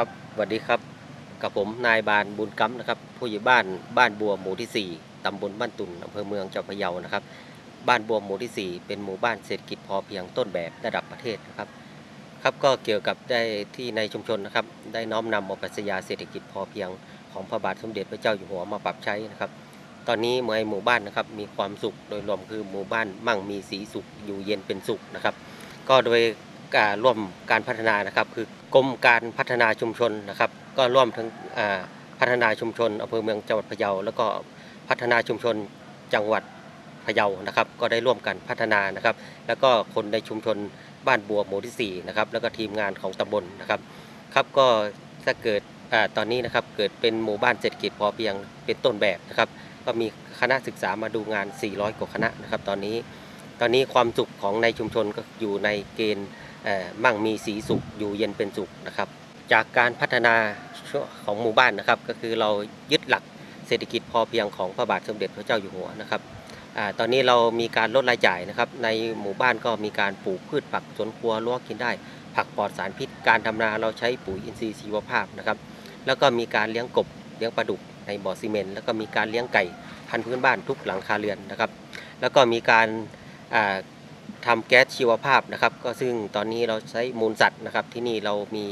ครับสวัสดีครับกับผมนายบานบุญกัมนะครับ ผู้ใหญ่บ้านบ้านบัวหมู่ที่ 4ตำบลบ้านตุนอำเภอเมืองจังหวัดพะเยานะครับ บ้านบัวหมู่ที่ 4 เป็นหมู่บ้านเศรษฐกิจพอเพียงต้นแบบระดับประเทศนะครับ ครับก็เกี่ยวกับได้ที่ในชุมชนนะครับ ได้น้อมนำเอาปรัชญาเศรษฐกิจพอเพียงของพระบาทสมเด็จพระเจ้าอยู่หัวมาปรับใช้นะครับ ตอนนี้เมื่อให้หมู่บ้านนะครับมีความสุขโดยรวมคือหมู่บ้านมั่งมีสีสุขอยู่เย็นเป็นสุขนะครับ ก็โดย ร่วมการพัฒนานะครับ คือกรมการพัฒนาชุมชนนะครับ ก็ร่วมทั้งพัฒนาชุมชนอำเภอเมืองจังหวัดพะเยา แล้วก็พัฒนาชุมชนจังหวัดพะเยานะครับ ก็ได้ร่วมกันพัฒนานะครับ แล้วก็คนในชุมชนบ้านบัวหมู่ที่4นะครับแล้วก็ทีมงานของตำบลนะครับครับก็ถ้าเกิดอตอนนี้นะครับเกิดเป็นหมู่บ้านเศรษฐกิจพอเพียงเป็นต้นแบบนะครับ ก็มีคณะศึกษามาดูงาน 400 กว่าคณะนะครับ ตอนนี้ ตอนนี้ความสุขของในชุมชนก็อยู่ในเกณฑ์ มั่งมีสีสุขอยู่เย็นเป็นสุขนะครับ จากการพัฒนาของหมู่บ้านนะครับ ก็คือเรายึดหลักเศรษฐกิจพอเพียงของพระบาทสมเด็จพระเจ้าอยู่หัวนะครับอตอนนี้เรามีการลดรายจ่ายนะครับ ในหมู่บ้านก็มีการปลูกพืชผักสวนครัวรั้วกินได้ ผักปลอดสารพิษ การทำนาเราใช้ปุ๋ยอินทรีย์ชีวภาพนะครับ แล้วก็มีการเลี้ยงกบเลี้ยงปลาดุกในบ่อซีเมนต์แล้วก็มีการเลี้ยงไก่พันธุ์พื้นบ้านทุกหลังคาเรือนนะครับ แล้วก็มีการ อ่าทำแก๊สชีวภาพนะครับ ก็ซึ่งตอนนี้เราใช้มูลสัตว์นะครับ ที่นี่เรามี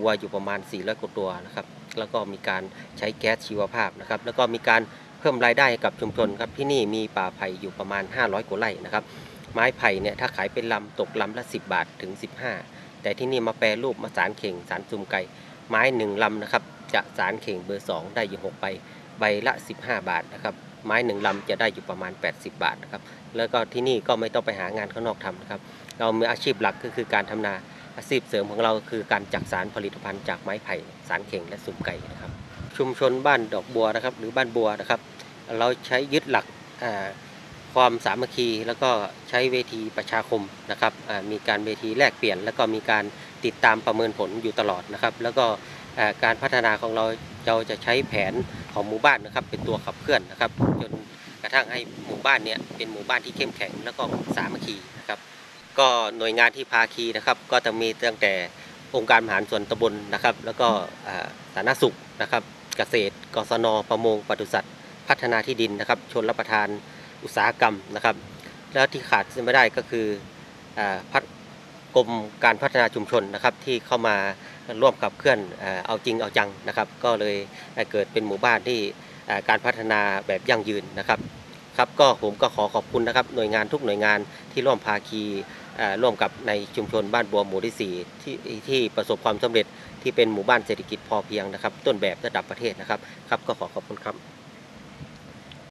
วัวอยู่ประมาณ 400กว่าตัวนะครับ แล้วก็มีการใช้แก๊สชีวภาพนะครับ แล้วก็มีการเพิ่มรายได้ให้กับชุมชนครับ ที่นี่มีป่าไผ่อยู่ประมาณ 500กว่าไร่นะครับ ไม้ไผ่เนี่ยถ้าขายเป็นลำตกลำละ 10 บาทถึง 15 แต่ที่นี่มาแปรรูปมาสารเข่งสารซุ่มไก่ไม้หนึ่งลำนะครับจะสารเข่งเบอร์ 2 ได้อยู่6ใบใบละ 15 บาทนะครับ ไม้หนึ่งลำจะได้อยู่ประมาณ 80 บาทนะครับ แล้วก็ที่นี่ก็ไม่ต้องไปหางานข้างนอกทำนะครับ เรามีอาชีพหลักก็คือการทำนา อาชีพเสริมของเราคือการจักสารผลิตภัณฑ์จากไม้ไผ่ สารเข่งและสุ่มไก่นะครับ ชุมชนบ้านดอกบัวนะครับ หรือบ้านบัวนะครับ เราใช้ยึดหลักความสามัคคีแล้วก็ใช้เวทีประชาคมนะครับ มีการเวทีแลกเปลี่ยน แล้วก็มีการติดตามประเมินผลอยู่ตลอดนะครับ แล้วก็ การพัฒนาของเราเราจะใช้แผนของหมู่บ้านนะครับ เป็นตัวขับเคลื่อนนะครับ จนกระทั่งให้หมู่บ้านเนี้ยเป็นหมู่บ้านที่เข้มแข็งแล้วก็สามัคคีนะครับ ก็หน่วยงานที่ภาคีนะครับ ก็จะมีตั้งแต่องค์การบริหารส่วนตำบลนะครับ แล้วก็สาธารณสุขนะครับ เกษตรกศนประมงปศุสัตว์ พัฒนาที่ดินนะครับชนรับประทานอุตสาหกรรมนะครับ แล้วที่ขาดไม่ได้ก็คืออพัฒกรมการพัฒนาชุมชนนะครับที่เข้ามา ร่วมกับเคลื่อนเอาจริงเอาจังนะครับ ก็เลยเกิดเป็นหมู่บ้านที่การพัฒนาแบบยั่งยืนนะครับครับก็ผมก็ขอขอบคุณนะครับหน่วยงานทุกหน่วยงานที่ร่วมภาคีร่วมกับในชุมชนบ้านบัวหมู่ที่ 4 ที่ที่ประสบความสำเร็จที่เป็นหมู่บ้านเศรษฐกิจพอเพียงนะครับ ต้นแบบระดับประเทศนะครับครับก็ขอขอบคุณครับ